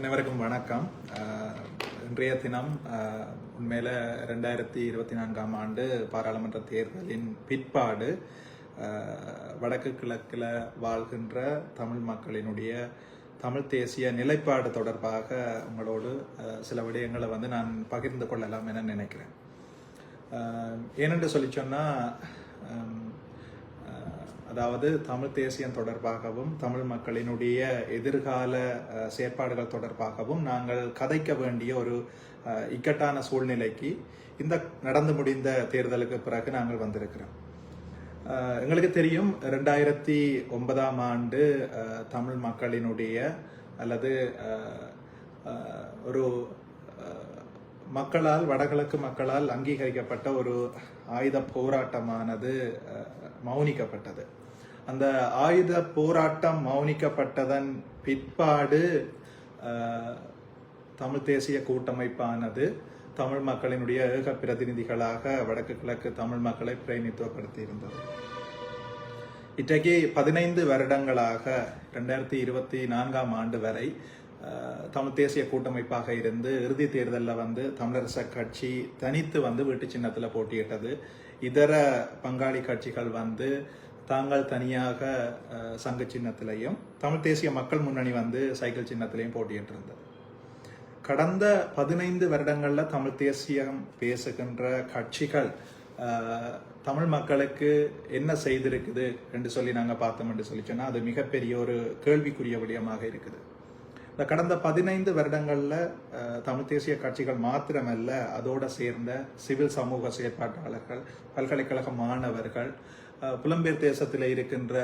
அனைவருக்கும் வணக்கம். இன்றைய தினம் உண்மையில் ரெண்டாயிரத்தி இருபத்தி நான்காம் ஆண்டு பாராளுமன்ற தேர்தலின் பிற்பாடு வடக்கு கிழக்கில் வாழ்கின்ற தமிழ் மக்களினுடைய தமிழ் தேசிய நிலைப்பாடு தொடர்பாக உங்களோடு சில விடயங்களை வந்து நான் பகிர்ந்து கொள்ளலாம் என நினைக்கிறேன். ஏனென்று சொல்லி சொன்னால் அதாவது தமிழ் தேசியம் தொடர்பாகவும் தமிழ் மக்களினுடைய எதிர்கால செயற்பாடுகள் தொடர்பாகவும் நாங்கள் கதைக்க வேண்டிய ஒரு இக்கட்டான சூழ்நிலைக்கு இந்த நடந்து முடிந்த தேர்தலுக்கு பிறகு நாங்கள் வந்திருக்கிறோம். எங்களுக்கு தெரியும் ரெண்டாயிரத்தி ஒன்பதாம் ஆண்டு தமிழ் மக்களினுடைய அல்லது ஒரு மக்களால் வடகிழக்கு மக்களால் அங்கீகரிக்கப்பட்ட ஒரு ஆயுத போராட்டமானது மௌனிக்கப்பட்டது. அந்த ஆயுத போராட்டம் மௌனிக்கப்பட்டதன் பிற்பாடு தமிழ் தேசிய கூட்டமைப்பானது தமிழ் மக்களினுடைய ஏக பிரதிநிதிகளாக வடக்கு கிழக்கு தமிழ் மக்களை பிரதிநிதித்துவப்படுத்தி இருந்தது இன்றைக்கு பதினைந்து வருடங்களாக ரெண்டாயிரத்தி இருபத்தி நான்காம் ஆண்டு வரை தமிழ் தேசிய கூட்டமைப்பாக இருந்து இறுதி தேர்தலில் வந்து தமிழரச கட்சி தனித்து வந்து வீட்டு சின்னத்தில் போட்டியிட்டது. இதர பங்காளி கட்சிகள் வந்து தாங்கள் தனியாக சங்க சின்னத்திலையும் தமிழ் தேசிய மக்கள் முன்னணி வந்து சைக்கிள் சின்னத்திலையும் போட்டியிட்டு இருந்தது கடந்த பதினைந்து வருடங்களில் தமிழ் தேசியம் பேசுகின்ற கட்சிகள் தமிழ் மக்களுக்கு என்ன செய்திருக்குது என்று சொல்லி நாங்கள் பார்த்தோம் என்று சொல்லி சொன்னால் அது மிகப்பெரிய ஒரு கேள்விக்குரிய விடயமாக இருக்குது. இந்த கடந்த பதினைந்து வருடங்களில் தமிழ் தேசிய கட்சிகள் மாத்திரமல்ல அதோடு சேர்ந்த சிவில் சமூக செயற்பாட்டாளர்கள் பல்கலைக்கழக மாணவர்கள் புலம்பெயர் தேசத்தில் இருக்கின்ற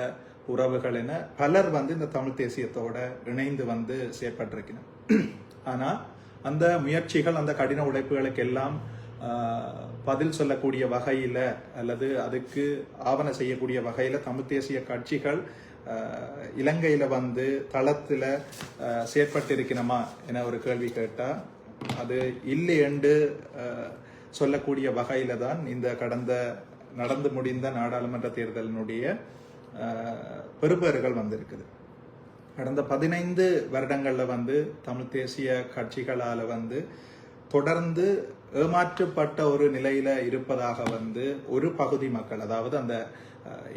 உறவுகள் என பலர் வந்து இந்த தமிழ் தேசியத்தோட இணைந்து வந்து செயற்பட்டிருக்கிறார் ஆனால் அந்த முயற்சிகள் அந்த கடின உழைப்புகளுக்கு எல்லாம் பதில் சொல்லக்கூடிய வகையில் அல்லது அதுக்கு ஆவண செய்யக்கூடிய வகையில் தமிழ் தேசிய கட்சிகள் இலங்கையில் வந்து தளத்தில் செயற்பட்டிருக்கணுமா என ஒரு கேள்வி கேட்டால் அது இல்லை என்று சொல்லக்கூடிய வகையில் தான் இந்த கடந்த நடந்து முடிந்த நாடாளுமன்ற தேர்தலினுடைய பெறுபேறுகள் வந்திருக்குது. கடந்த பதினைந்து வருடங்களில் வந்து தமிழ் தேசிய கட்சிகளால் வந்து தொடர்ந்து ஏமாற்றப்பட்ட ஒரு நிலையில இருப்பதாக வந்து ஒரு பகுதி மக்கள் அதாவது அந்த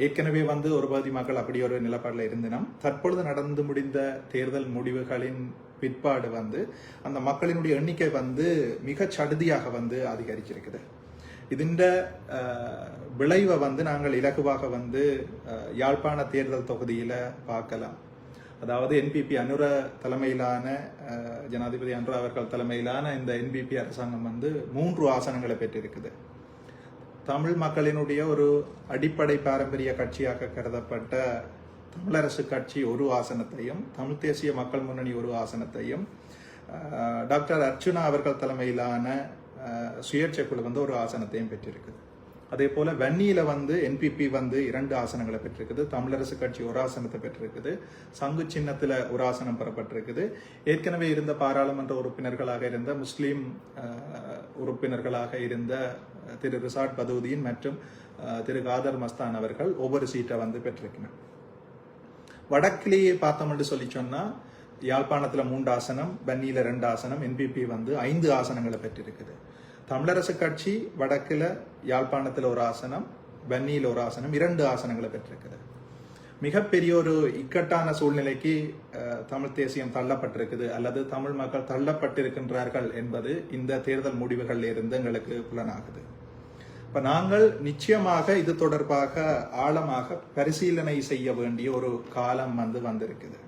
ஏற்கனவே வந்து ஒரு பகுதி மக்கள் அப்படி ஒரு நிலப்பாடில் இருந்தினம். தற்பொழுது நடந்து முடிந்த தேர்தல் முடிவுகளின் பிற்பாடு வந்து அந்த மக்களினுடைய எண்ணிக்கை வந்து மிக சடுதியாக வந்து அதிகரிச்சிருக்குது. இதன் விளைவை வந்து நாங்கள் இலகுவாக வந்து யாழ்ப்பாண தேர்தல் தொகுதியில் பார்க்கலாம் அதாவது என்பிபி அனுர தலைமையிலான ஜனாதிபதி அனுர அவர்கள் தலைமையிலான இந்த என்பிபி அரசாங்கம் வந்து மூன்று ஆசனங்களை பெற்றிருக்குது தமிழ் மக்களினுடைய ஒரு அடிப்படை பாரம்பரிய கட்சியாக கருதப்பட்ட தமிழரசு கட்சி ஒரு ஆசனத்தையும் தமிழ் தேசிய மக்கள் முன்னணி ஒரு ஆசனத்தையும் டாக்டர் அர்ச்சுனா அவர்கள் தலைமையிலான சுயேட்சைக்குழு வந்து ஒரு ஆசனத்தையும் பெற்றிருக்குது. அதே போல வன்னியில் வந்து என்பிபி வந்து இரண்டு ஆசனங்களை பெற்றிருக்குது. தமிழரசு கட்சி ஒரு ஆசனத்தை பெற்றிருக்குது. சங்கு சின்னத்தில் ஒரு ஆசனம் பெறப்பட்டிருக்குது. ஏற்கனவே இருந்த பாராளுமன்ற உறுப்பினர்களாக இருந்த முஸ்லீம் உறுப்பினர்களாக இருந்த திரு ரிசாட் பதூதியின் மற்றும் திரு காதர் மஸ்தான் அவர்கள் ஒவ்வொரு சீட்டை வந்து பெற்றிருக்கிறார் வடக்கிலேயே பார்த்தோம்னு சொல்லி சொன்னால் யாழ்ப்பாணத்தில் மூன்று ஆசனம் பன்னியில் ரெண்டு ஆசனம் என்பிபி வந்து ஐந்து ஆசனங்களை பெற்றிருக்குது. தமிழரசு கட்சி வடக்கில் யாழ்ப்பாணத்தில் ஒரு ஆசனம் பன்னியில் ஒரு ஆசனம் இரண்டு ஆசனங்களை பெற்றிருக்குது. மிகப்பெரிய ஒரு இக்கட்டான சூழ்நிலைக்கு தமிழ் தேசியம் தள்ளப்பட்டிருக்குது. அல்லது தமிழ் மக்கள் தள்ளப்பட்டிருக்கின்றார்கள் என்பது இந்த தேர்தல் முடிவுகளில் இருந்து எங்களுக்கு புலனாகுது. இப்போ நாங்கள் நிச்சயமாக இது தொடர்பாக ஆழமாக பரிசீலனை செய்ய வேண்டிய ஒரு காலம் வந்து வந்திருக்குது.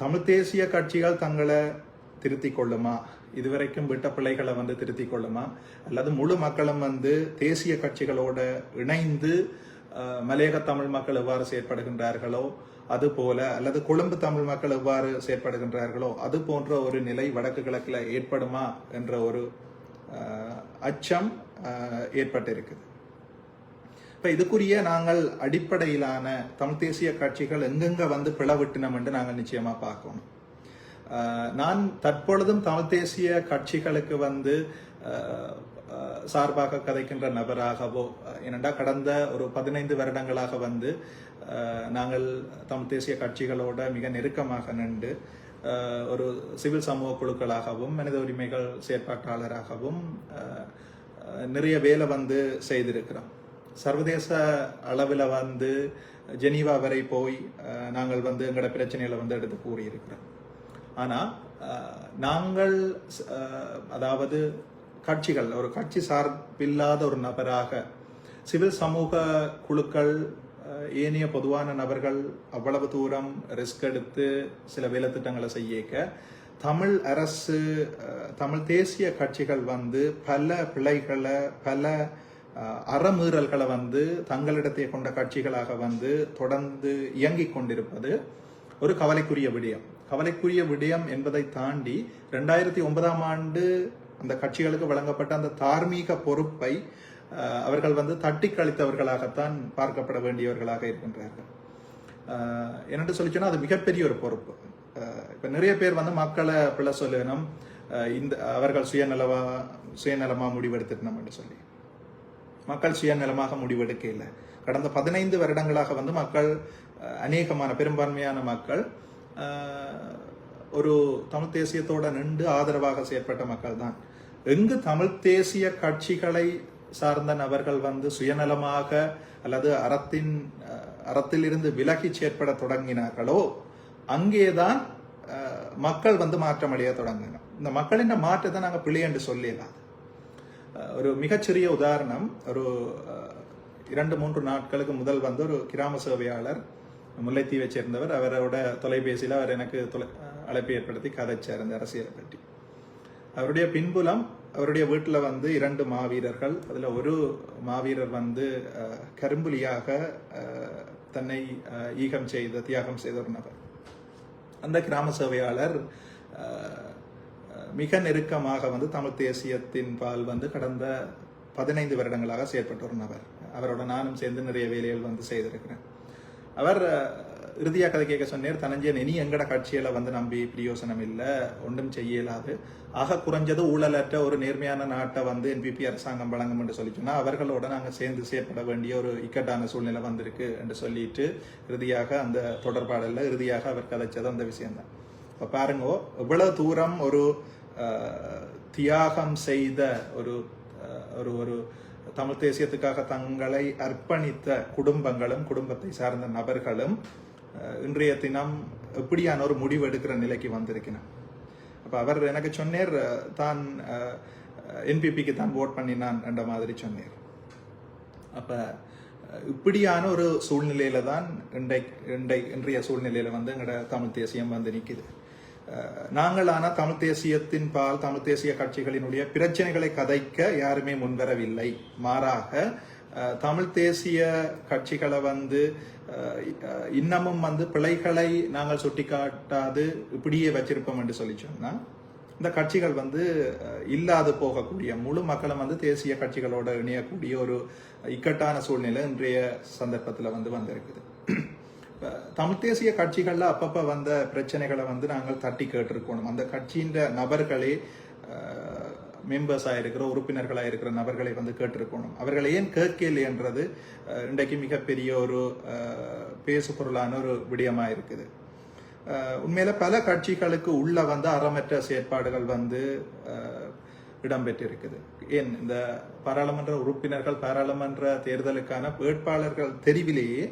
தமிழ் தேசிய கட்சிகள் தங்களை திருத்திக் கொள்ளுமா? இதுவரைக்கும் விட்ட பிள்ளைகளை வந்து திருத்திக் கொள்ளுமா? அல்லது முழு மக்களும் வந்து தேசிய கட்சிகளோட இணைந்து மலையக தமிழ் மக்கள் எவ்வாறு செயற்படுகின்றார்களோ அது போல அல்லது கொழும்பு தமிழ் மக்கள் எவ்வாறு செயற்படுகின்றார்களோ அது போன்ற ஒரு நிலை வடக்கு கிழக்கில் ஏற்படுமா என்ற ஒரு அச்சம் ஏற்பட்டிருக்குது. இப்போ இதுக்குரிய நாங்கள் அடிப்படையிலான தமிழ் தேசிய கட்சிகள் எங்கெங்க வந்து பிளவிட்டினம் என்று நாங்கள் நிச்சயமா பார்க்கணும். நான் தற்பொழுதும் தமிழ் தேசிய கட்சிகளுக்கு வந்து சார்பாக கதைக்கின்ற நபராகவோ ஏனென்றா கடந்த ஒரு பதினைந்து வருடங்களாக வந்து நாங்கள் தமிழ் தேசிய கட்சிகளோட மிக நெருக்கமாக நின்று ஒரு சிவில் சமூக குழுக்களாகவும் மனித உரிமைகள் செயற்பாட்டாளராகவும் நிறைய வேலை வந்து செய்திருக்கிறோம். சர்வதேச அளவில் வந்து ஜெனீவா வரை போய் நாங்கள் வந்து எங்களோட பிரச்சனைகளை வந்து எடுத்து கூறியிருக்கிறோம். ஆனால் நாங்கள் அதாவது கட்சிகள் ஒரு கட்சி சார்பில்லாத ஒரு நபராக சிவில் சமூக குழுக்கள் ஏனைய பொதுவான நபர்கள் அவ்வளவு தூரம் ரிஸ்க் எடுத்து சில வேலைத்திட்டங்களை செய்யக்க தமிழ் அரசு தமிழ் தேசிய கட்சிகள் வந்து பல பிழைகளை பல அறமீறல்களை வந்து தங்களிடத்தை கொண்ட கட்சிகளாக வந்து தொடர்ந்து இயங்கிக் கொண்டிருப்பது ஒரு கவலைக்குரிய விடயம். கவலைக்குரிய விடயம் என்பதை தாண்டி ரெண்டாயிரத்தி ஒன்பதாம் ஆண்டு அந்த கட்சிகளுக்கு வழங்கப்பட்ட அந்த தார்மீக பொறுப்பை அவர்கள் வந்து தட்டி கழித்தவர்களாகத்தான் பார்க்கப்பட வேண்டியவர்களாக இருக்கின்றார்கள். என்னென்று சொல்லி அது மிகப்பெரிய ஒரு பொறுப்பு. இப்போ நிறைய பேர் வந்து மக்களை பிள்ளை சொல்லணும் இந்த அவர்கள் சுயநலவா சுயநலமாக முடிவெடுத்துட்டோம் என்று சொல்லி. மக்கள் சுயநலமாக முடிவெடுக்க இல்லை கடந்த பதினைந்து வருடங்களாக வந்து மக்கள் அநேகமான பெரும்பான்மையான மக்கள் ஒரு தமிழ் தேசியத்தோட நின்று ஆதரவாக செயற்பட்ட மக்கள் தான் எங்கு தமிழ் தேசிய கட்சிகளை சார்ந்த நபர்கள் வந்து சுயநலமாக அல்லது அறத்தின் அறத்திலிருந்து விலகி செயற்பட தொடங்கினார்களோ அங்கேதான் மக்கள் வந்து மாற்றமடைய தொடங்கினோம். இந்த மக்களின் மாற்றத்தை நாங்கள் பிள்ளை என்று சொல்லிடலாம் ஒரு மிகச்சிறிய உதாரணம். ஒரு இரண்டு மூன்று நாட்களுக்கு முதல் வந்து ஒரு கிராம சேவையாளர் முல்லைத்தீவை சேர்ந்தவர். அவரோட தொலைபேசியில் அவர் எனக்கு தொலை அழைப்பு ஏற்படுத்தி கதைச்சார் இந்த அரசியலை பற்றி. அவருடைய பின்புலம் அவருடைய வீட்டில் வந்து இரண்டு மாவீரர்கள். அதில் ஒரு மாவீரர் வந்து கரும்புலியாக தன்னை ஈகம் செய்த தியாகம் செய்த ஒரு நபர். அந்த கிராம சேவையாளர் மிக நெருக்கமாக வந்து தமிழ் தேசியத்தின் பால் வந்து கடந்த பதினைந்து வருடங்களாக செயற்பட்டு ஒரு நபர் அவரோட நானும் சேர்ந்து நிறைய வேலைகள் வந்து செய்திருக்கிறேன். அவர் இறுதியாக கதை கேட்க சொன்னார் தனஞ்சயன் இனி எங்கட கட்சியில வந்து நம்பி பிரியோசனம் இல்லை ஒன்றும் செய்ய இயலாது ஆக குறைஞ்சது ஊழலற்ற ஒரு நேர்மையான நாட்டை வந்து என்பிபி அரசாங்கம் வழங்கும் என்று சொல்லி சொன்னால் அவர்களோட நாங்கள் சேர்ந்து செயற்பட வேண்டிய ஒரு இக்கட்டான சூழ்நிலை வந்திருக்கு என்று சொல்லிட்டு இறுதியாக அந்த தொடர்பாடல இறுதியாக அவர் கதைச்சது அந்த விஷயம்தான். இப்போ பாருங்க எவ்வளவு தூரம் ஒரு அஹ், தியாகம் செய்த ஒரு அஹ், ஒரு ஒரு தமிழ் தேசியத்துக்காக தங்களை அர்ப்பணித்த குடும்பங்களும் குடும்பத்தை சார்ந்த நபர்களும் இன்றைய தினம் எப்படியான ஒரு முடிவு எடுக்கிற நிலைக்கு வந்திருக்கிறேன் அப்ப அவர் எனக்கு சொன்னேர் தான் என்பிபிக்கு தான் ஓட் பண்ணினான் என்ற மாதிரி சொன்னேர். அப்ப இப்படியான ஒரு சூழ்நிலையில தான் இன்றை இன்றை இன்றைய சூழ்நிலையில வந்து எங்களோட தமிழ் தேசியம் வந்து நிற்கிது நாங்கள் நாங்களான தமிழ் தேசியத்தின் பால் தமிழ் தேசிய கட்சிகளினுடைய பிரச்சனைகளை கதைக்க யாருமே முன்வரவில்லை. மாறாக தமிழ் தேசிய கட்சிகளை வந்து இன்னமும் வந்து பிழைகளை நாங்கள் சுட்டிக்காட்டாது இப்படியே வச்சிருப்போம் என்று சொல்லி சொன்னால் இந்த கட்சிகள் வந்து இல்லாது போகக்கூடிய முழு மக்களும் வந்து தேசிய கட்சிகளோட இணையக்கூடிய ஒரு இக்கட்டான சூழ்நிலை இன்றைய சந்தர்ப்பத்தில் வந்து வந்திருக்குது. தமிழ் தேசிய கட்சிகளில் அப்பப்போ வந்த பிரச்சனைகளை வந்து நாங்கள் தட்டி கேட்டிருக்கணும். அந்த கட்சியின் நபர்களே மெம்பர்ஸாக இருக்கிற உறுப்பினர்களாக இருக்கிற நபர்களை வந்து கேட்டிருக்கணும். அவர்களை ஏன் கேட்கல என்றது இன்றைக்கு மிகப்பெரிய ஒரு பேசு பொருளான ஒரு விடயமாக இருக்குது. உண்மையில பல கட்சிகளுக்கு உள்ள வந்து அறமற்ற செயற்பாடுகள் வந்து இடம்பெற்றிருக்குது. ஏன்? இந்த பாராளுமன்ற உறுப்பினர்கள் பாராளுமன்ற தேர்தலுக்கான வேட்பாளர்கள் தெரிவிலேயே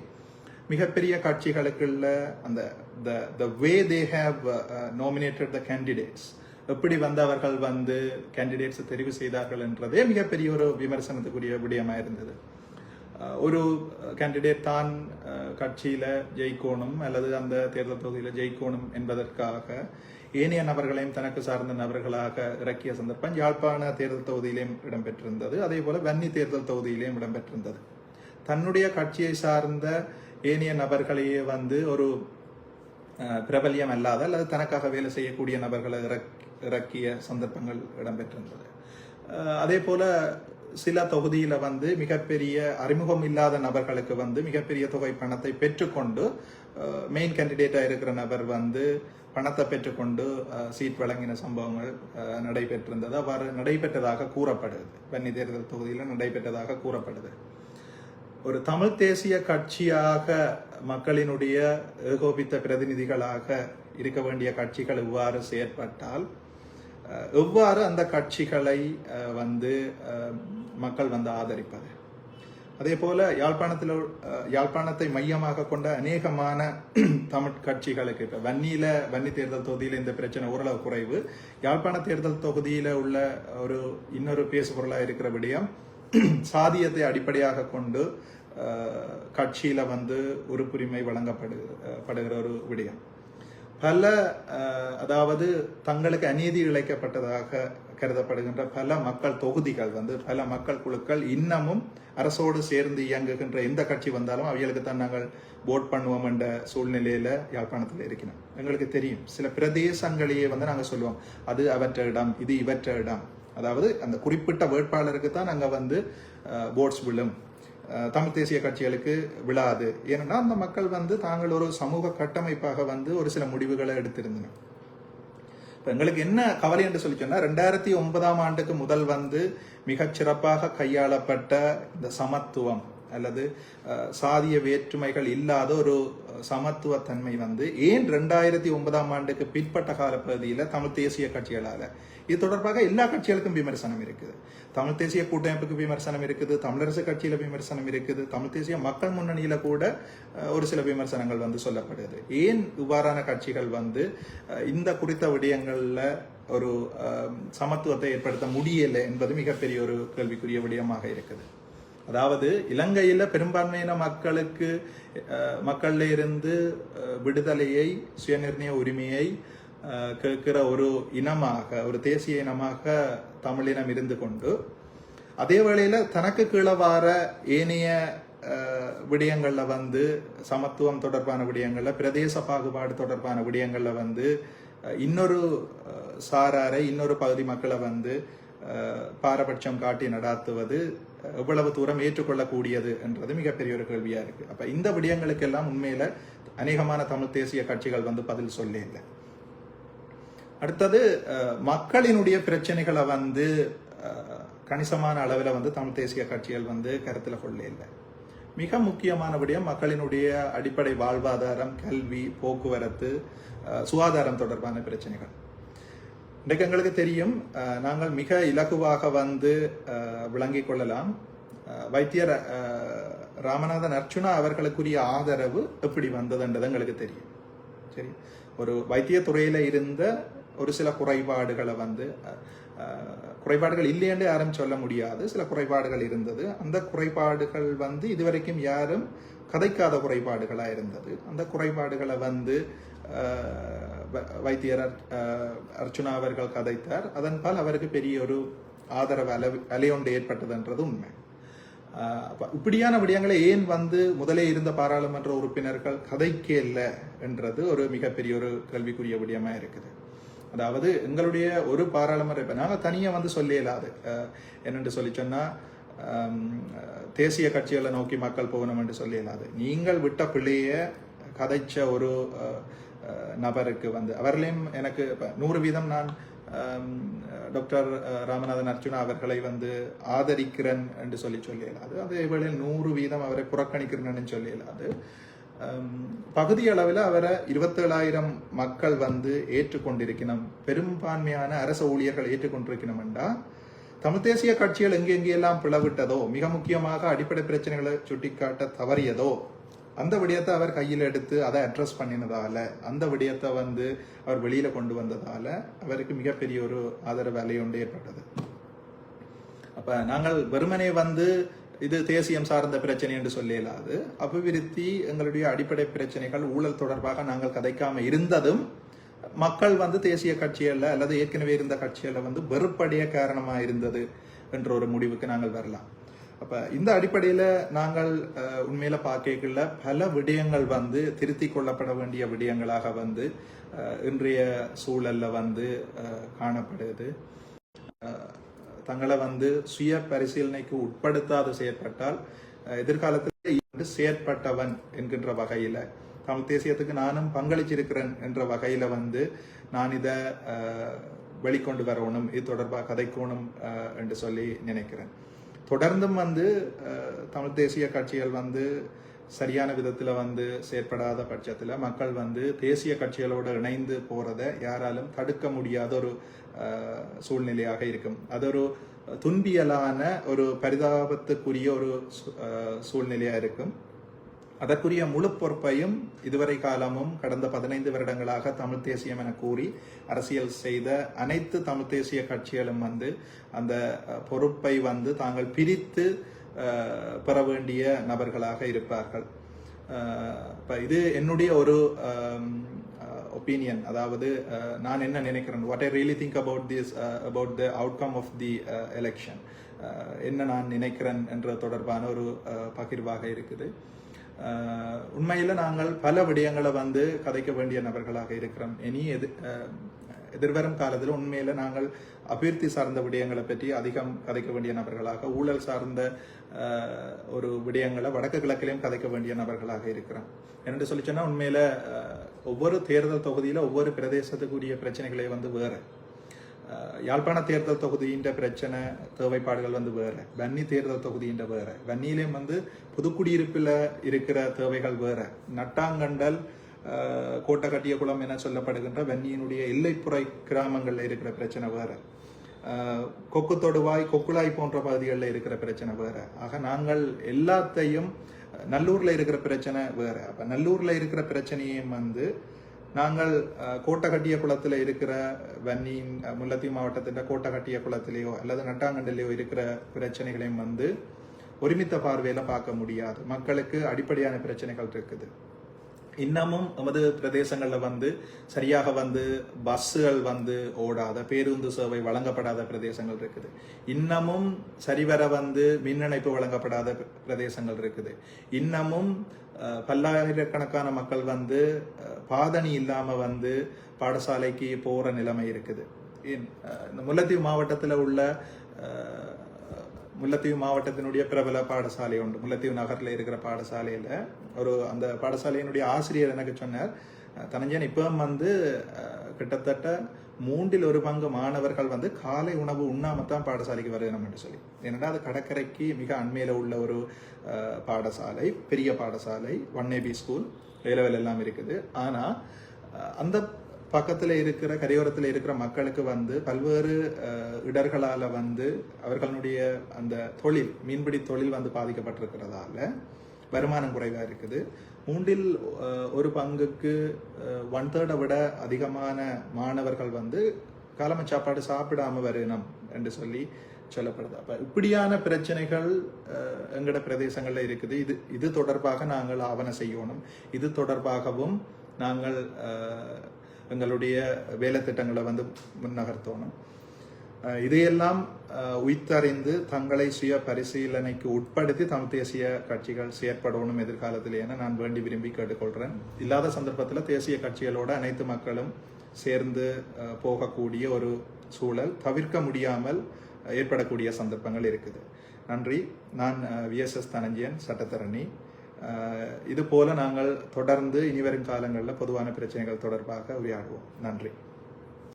மிகப்பெரிய கட்சிகளுக்குள்ள அந்த the the way they have nominated the candidates எப்படி வந்து அவர்கள் வந்து கேண்டிடேட்ஸ் தெரிவு செய்தார்கள் என்றதே மிகப்பெரிய ஒரு விமர்சனத்துக்குரிய விடயமாக இருந்தது. ஒரு uh, கேண்டிடேட் தான் கட்சியில் கட்சியில ஜெயிக்கணும் அல்லது அந்த தேர்தல் தொகுதியில் ஜெயிக்கணும் என்பதற்காக ஏனைய நபர்களையும் தனக்கு சார்ந்த நபர்களாக இறக்கிய சந்தர்ப்பம் யாழ்ப்பாண தேர்தல் தொகுதியிலையும் இடம்பெற்றிருந்தது. அதே போல வன்னி தேர்தல் தொகுதியிலேயும் இடம்பெற்றிருந்தது. தன்னுடைய கட்சியை சார்ந்த ஏனைய நபர்களையே வந்து ஒரு பிரபல்யம் அல்லாத அல்லது தனக்காக வேலை செய்யக்கூடிய நபர்களை இறக்கிய சந்தர்ப்பங்கள் இடம்பெற்றிருந்தது. அதே போல சில தொகுதியில வந்து மிகப்பெரிய அறிமுகம் இல்லாத நபர்களுக்கு வந்து மிகப்பெரிய தொகை பணத்தை பெற்றுக்கொண்டு மெயின் கேண்டிடேட்டா இருக்கிற நபர் வந்து பணத்தை பெற்றுக்கொண்டு சீட் வழங்கின சம்பவங்கள் நடைபெற்றிருந்தது. அவ்வாறு நடைபெற்றதாக கூறப்படுது. வன்னி தேர்தல் தொகுதியில் நடைபெற்றதாக கூறப்படுது. ஒரு தமிழ் தேசிய கட்சியாக மக்களினுடைய ஏகோபித்த பிரதிநிதிகளாக இருக்க வேண்டிய கட்சிகள் எவ்வாறு செயற்பட்டால் எவ்வாறு அந்த கட்சிகளை அஹ், வந்து மக்கள் வந்து ஆதரிப்பது? அதே போல யாழ்ப்பாணத்தில் யாழ்ப்பாணத்தை மையமாக கொண்ட அநேகமான தமிழ் கட்சிகளுக்கு இப்போ வன்னியில வன்னி தேர்தல் தொகுதியில் இந்த பிரச்சனை ஓரளவு குறைவு. யாழ்ப்பாண தேர்தல் தொகுதியில் உள்ள ஒரு இன்னொரு பேசுபொருளாக இருக்கிற விடயம் சாதியத்தை அடிப்படையாக கொண்டு கட்சியில் வந்து உறுப்புரிமை வழங்கப்படு படுகிற ஒரு விடயம். பல அதாவது தங்களுக்கு அநீதி இழைக்கப்பட்டதாக கருதப்படுகின்ற பல மக்கள் தொகுதிகள் வந்து பல மக்கள் குழுக்கள் இன்னமும் அரசோடு சேர்ந்து இயங்குகின்ற எந்த கட்சி வந்தாலும் அவைகளுக்கு தான் நாங்கள் ஓட் பண்ணுவோம் என்ற சூழ்நிலையில யாழ்ப்பாணத்தில் இருக்கிறோம். எங்களுக்கு தெரியும். சில பிரதேசங்களையே வந்து நாங்கள் சொல்லுவோம் அது அவற்ற இடம் இது இவற்ற இடம். அதாவது அந்த குறிப்பிட்ட வேட்பாளருக்கு தான் அங்கே வந்து போட்ஸ் விழும். தமிழ் தேசிய கட்சிகளுக்கு விழாது. ஏன்னா அந்த மக்கள் வந்து தாங்கள் ஒரு சமூக கட்டமைப்பாக வந்து ஒரு சில முடிவுகளை எடுத்திருந்தன இப்போ எங்களுக்கு என்ன கவலை என்று சொல்லி சொன்னால் ரெண்டாயிரத்தி ஒன்பதாம் ஆண்டுக்கு முதல் வந்து மிகச்சிறப்பாக கையாளப்பட்ட இந்த சமத்துவம். அல்லது சாதிய வேற்றுமைகள் இல்லாத ஒரு சமத்துவத்தன்மை வந்து ஏன் ரெண்டாயிரத்தி ஒன்பதாம் ஆண்டுக்கு பிற்பட்ட காலப்பகுதியில் தமிழ் தேசிய கட்சிகளால்? இது தொடர்பாக எல்லா கட்சிகளுக்கும் விமர்சனம் இருக்குது. தமிழ் தேசிய கூட்டமைப்புக்கு விமர்சனம் இருக்குது தமிழரசு கட்சியில விமர்சனம் இருக்குது தமிழ் தேசிய மக்கள் முன்னணியில கூட ஒரு சில விமர்சனங்கள் வந்து சொல்லப்படுது. ஏன் இவ்வாறான கட்சிகள் வந்து இந்த குறித்த விடயங்கள்ல ஒரு அஹ், சமத்துவத்தை ஏற்படுத்த முடியலை என்பது மிகப்பெரிய ஒரு கேள்விக்குரிய விடயமாக இருக்குது. அதாவது இலங்கையில் பெரும்பான்மையின மக்களுக்கு மக்களில் மக்கள்ல இருந்து விடுதலையை சுயநிர்ணய உரிமையை கேட்கிற ஒரு இனமாக ஒரு தேசிய இனமாக தமிழினம் இருந்து கொண்டு அதே வேளையில் தனக்கு கீழே வார ஏனைய விடயங்களில் வந்து சமத்துவம் தொடர்பான விடயங்களில் பிரதேச பாகுபாடு தொடர்பான விடயங்களில் வந்து இன்னொரு சாராரை இன்னொரு பகுதி மக்களை வந்து பாரபட்சம் காட்டி நடாத்துவது எவ்வளவு தூரம் ஏற்றுக்கொள்ளக்கூடியது என்றது மிகப்பெரிய ஒரு கேள்வியா இருக்கு. அப்ப இந்த விடயங்களுக்கெல்லாம் உண்மையில அநேகமான தமிழ் தேசிய கட்சிகள் வந்து பதில் சொல்ல இல்லை. அடுத்தது அஹ், மக்களினுடைய பிரச்சனைகளை வந்து கணிசமான அளவில் வந்து தமிழ் தேசிய கட்சிகள் வந்து கருத்தில் கொள்ள இல்லை. மிக முக்கியமான விடயம் மக்களினுடைய அடிப்படை வாழ்வாதாரம் கல்வி போக்குவரத்து அஹ், சுகாதாரம் தொடர்பான பிரச்சனைகள். இன்றைக்கு எங்களுக்கு தெரியும் நாங்கள் மிக இலகுவாக வந்து விளங்கிக் கொள்ளலாம். வைத்தியர் ராமநாதன் அர்ச்சுனா அவர்களுக்குரிய ஆதரவு எப்படி வந்ததுன்றது எங்களுக்கு தெரியும். சரி ஒரு வைத்தியத்துறையில இருந்த ஒரு சில குறைபாடுகளை வந்து குறைபாடுகள் இல்லையென்று யாரும் சொல்ல முடியாது. சில குறைபாடுகள் இருந்தது. அந்த குறைபாடுகள் வந்து இதுவரைக்கும் யாரும் கதைக்காத குறைபாடுகளாக இருந்தது. அந்த குறைபாடுகளை வந்து வைத்தியர் அர்- அஹ், அர்ச்சுனா அவர்கள் கதைத்தார் அதன்பால் அவருக்கு பெரிய ஒரு ஆதரவு அலை அலையொன்று ஏற்பட்டதுன்றது உண்மை ஆஹ் இப்படியான விடயங்களை ஏன் வந்து முதலே இருந்த பாராளுமன்ற உறுப்பினர்கள் கதைக்கே இல்லை என்றது ஒரு மிகப்பெரிய ஒரு கல்விக்குரிய விடயமா இருக்குது அதாவது எங்களுடைய ஒரு பாராளுமன்ற இப்போ நாங்கள் தனியாக வந்து சொல்லியலாது என்னென்று சொல்லி சொன்னால் தேசிய கட்சிகளை நோக்கி மக்கள் போகணும் என்று சொல்லியலாது நீங்கள் விட்ட பிள்ளைய கதைச்ச ஒரு நபருக்கு வந்து. அவர்களையும் எனக்கு இப்போ நூறு வீதம் நான் டாக்டர் ராமநாதன் அர்ச்சுனா அவர்களை வந்து ஆதரிக்கிறேன் என்று சொல்லி சொல்லியலாது அதே வேளையில் நூறு வீதம் அவரை புறக்கணிக்கிறேன்னு சொல்லலாது ஆம், பகுதி அளவில் அவரை இருபத்தேழாயிரம் மக்கள் வந்து ஏற்றுக்கொண்டிருக்கணும். பெரும்பான்மையான அரச ஊழியர்கள் ஏற்றுக்கொண்டிருக்கணும் என்றால் தமிழ் தேசிய கட்சிகள் எங்கெங்கெல்லாம் பிளவிட்டதோ மிக முக்கியமாக அடிப்படை பிரச்சனைகளை சுட்டிக்காட்ட தவறியதோ அந்த விடயத்தை அவர் கையில் எடுத்து அதை அட்ரஸ் பண்ணினதால அந்த விடயத்தை வந்து அவர் வெளியில கொண்டு வந்ததால அவருக்கு மிகப்பெரிய ஒரு ஆதரவு அலை ஏற்பட்டது. அப்ப நாங்கள் வெறுமனே வந்து இது தேசியம் சார்ந்த பிரச்சனை என்று சொல்லலாது அபிவிருத்தி எங்களுடைய அடிப்படை பிரச்சனைகள் ஊழல் தொடர்பாக நாங்கள் கதைக்காம இருந்ததும் மக்கள் வந்து தேசிய கட்சியில் அல்லது ஏற்கனவே இருந்த கட்சியில் வந்து வெறுப்படைய காரணமாக இருந்தது என்ற ஒரு முடிவுக்கு நாங்கள் வரலாம். அப்போ இந்த அடிப்படையில் நாங்கள் உண்மையில் உண்மையில பார்க்கல பல விடயங்கள் வந்து திருத்தி கொள்ளப்பட வேண்டிய விடயங்களாக வந்து இன்றைய சூழல்ல வந்து காணப்படுது. தங்களை வந்து சுய பரிசீலனைக்கு உட்படுத்தாது செயற்பட்டால் எதிர்காலத்தில் வந்து செயற்பட்டவன் என்கின்ற வகையில் தமிழ் தேசியத்துக்கு நானும் பங்களிச்சிருக்கிறேன் என்ற வகையில் வந்து நான் இதை வெளிக்கொண்டு வரணும். இது தொடர்பாக கதைக்கணும் அஹ், என்று சொல்லி நினைக்கிறேன். தொடர்ந்தும் வந்து தமிழ் தேசிய கட்சிகள் வந்து சரியான விதத்தில் வந்து செயற்படாத பட்சத்தில் மக்கள் வந்து தேசிய கட்சிகளோடு இணைந்து போகிறத யாராலும் தடுக்க முடியாத ஒரு சூழ்நிலையாக இருக்கும். அது ஒரு துன்பியலான ஒரு பரிதாபத்துக்குரிய ஒரு சூழ்நிலையாக இருக்கும். அதற்குரிய முழு பொறுப்பையும் இதுவரை காலமும் கடந்த பதினைந்து வருடங்களாக தமிழ் தேசியம் என கூறி அரசியல் செய்த அனைத்து தமிழ் தேசிய கட்சிகளும் வந்து அந்த பொறுப்பை வந்து தாங்கள் பிரித்து பெற வேண்டிய நபர்களாக இருப்பார்கள். இப்போ இது என்னுடைய ஒரு ஒப்பீனியன் அதாவது நான் என்ன நினைக்கிறேன்? What I really think about this about the outcome of the election என்ன நான் நினைக்கிறேன் என்ற தொடர்பான ஒரு பகிர்வாக இருக்குது. உண்மையில் நாங்கள் பல விடயங்களை வந்து கதைக்க வேண்டிய நபர்களாக இருக்கிறோம். இனி எது எதிர்வரும் காலத்தில் உண்மையில நாங்கள் அபிவிருத்தி சார்ந்த விடயங்களை பற்றி அதிகம் கதைக்க வேண்டிய நபர்களாக ஊழல் சார்ந்த ஒரு விடயங்களை வடக்கு கிழக்கிலையும் கதைக்க வேண்டிய நபர்களாக இருக்கிறோம். என்னென்று சொல்லி சொன்னால் உண்மையில ஒவ்வொரு தேர்தல் தொகுதியில் ஒவ்வொரு பிரதேசத்துக்குரிய பிரச்சனைகளை வந்து வேறு. யாழ்ப்பாண தேர்தல் தொகுதியின் பிரச்சனை தேவைப்பாடுகள் வந்து வேறு. வன்னி தேர்தல் தொகுதியின் வேறு. வன்னியிலையும் வந்து புதுக்குடியிருப்பில் இருக்கிற தேவைகள் வேறு. நட்டாங்கண்டல் கோட்டை கட்டிய குளம் என சொல்லப்படுகின்ற வன்னியினுடைய எல்லைப்புற கிராமங்களில் இருக்கிற பிரச்சனை வேறு. கொக்கு தொடுவாய் கொக்குளாய் போன்ற பகுதிகளில் இருக்கிற பிரச்சனை வேறு. ஆக நாங்கள் எல்லாத்தையும் நல்லூரில் இருக்கிற பிரச்சனை வேறு. அப்போ நல்லூரில் இருக்கிற பிரச்சனையும் வந்து நாங்கள் அஹ், கோட்டகட்டிய குளத்தில் இருக்கிற வன்னியின் முல்லத்தி மாவட்டத்தின் கோட்டகட்டிய குளத்திலேயோ அல்லது நட்டாங்கண்டிலேயோ இருக்கிற பிரச்சனைகளையும் வந்து ஒருமித்த பார்வையில பார்க்க முடியாது. மக்களுக்கு அடிப்படையான பிரச்சனைகள் இருக்குது. இன்னமும் நமது பிரதேசங்களில் வந்து சரியாக வந்து பஸ்ஸுகள் வந்து ஓடாத பேருந்து சேவை வழங்கப்படாத பிரதேசங்கள் இருக்குது. இன்னமும் சரிவர வந்து மின் இணைப்பு வழங்கப்படாத பிரதேசங்கள் இருக்குது. இன்னமும் பல்லாயிரக்கணக்கான மக்கள் வந்து பாதணி இல்லாமல் வந்து பாடசாலைக்கு போகிற நிலைமை இருக்குது. இன்- இந்த முல்லைத்தீவு மாவட்டத்தில் உள்ள முல்லைத்தீவு மாவட்டத்தினுடைய பிரபல பாடசாலை உண்டு. முல்லைத்தீவு நகரில் இருக்கிற பாடசாலையில் ஒரு அந்த பாடசாலையினுடைய ஆசிரியர் எனக்கு சொன்னார் தனஞ்சன் இப்போ வந்து கிட்டத்தட்ட மூன்றில் ஒரு பங்கு மாணவர்கள் வந்து காலை உணவு உண்ணாமத்தான் பாடசாலைக்கு வரணும் என்று சொல்லி. ஏன்னா அது கடற்கரைக்கு மிக அண்மையில் உள்ள ஒரு பாடசாலை பெரிய பாடசாலை ஒன் ஏபி ஸ்கூல் ஏலவல் எல்லாம் இருக்குது. ஆனால் அந்த பக்கத்தில் இருக்கிற கரையோரத்தில் இருக்கிற மக்களுக்கு வந்து பல்வேறு இடர்களால் வந்து அவர்களுடைய அந்த தொழில் மீன்பிடி தொழில் வந்து பாதிக்கப்பட்டிருக்கிறதால வருமானம் குறைவாக இருக்குது. மூன்றில் ஒரு பங்குக்கு ஒன் தேர்டை விட அதிகமான மாணவர்கள் வந்து காலம சாப்பாடு சாப்பிடாம வரணும் என்று சொல்லி சொல்லப்படுது. அப்போ இப்படியான பிரச்சனைகள் எங்களோட எங்கட இருக்குது. இது இது தொடர்பாக நாங்கள் ஆவண செய்யணும். இது தொடர்பாகவும் நாங்கள் எங்களுடைய வேலை திட்டங்களை வந்து முன்னகர்த்தணும். இதையெல்லாம் உய்த்தறிந்து தங்களை சுய பரிசீலனைக்கு உட்படுத்தி தமிழ் தேசிய கட்சிகள் செயற்படணும் எதிர்காலத்தில் என நான் வேண்டி விரும்பி கேட்டுக்கொள்கிறேன் இல்லாத சந்தர்ப்பத்தில் தேசிய கட்சிகளோடு அனைத்து மக்களும் சேர்ந்து போகக்கூடிய ஒரு சூழல் தவிர்க்க முடியாமல் ஏற்படக்கூடிய சந்தர்ப்பங்கள் இருக்குது. நன்றி. நான் விஎஸ்எஸ் தனஞ்சியன் சட்டத்தரணி. இதுபோல இது போல நாங்கள் தொடர்ந்து இனிவரும் காலங்களில் பொதுவான பிரச்சனைகள் தொடர்பாக உரையாடுவோம். நன்றி.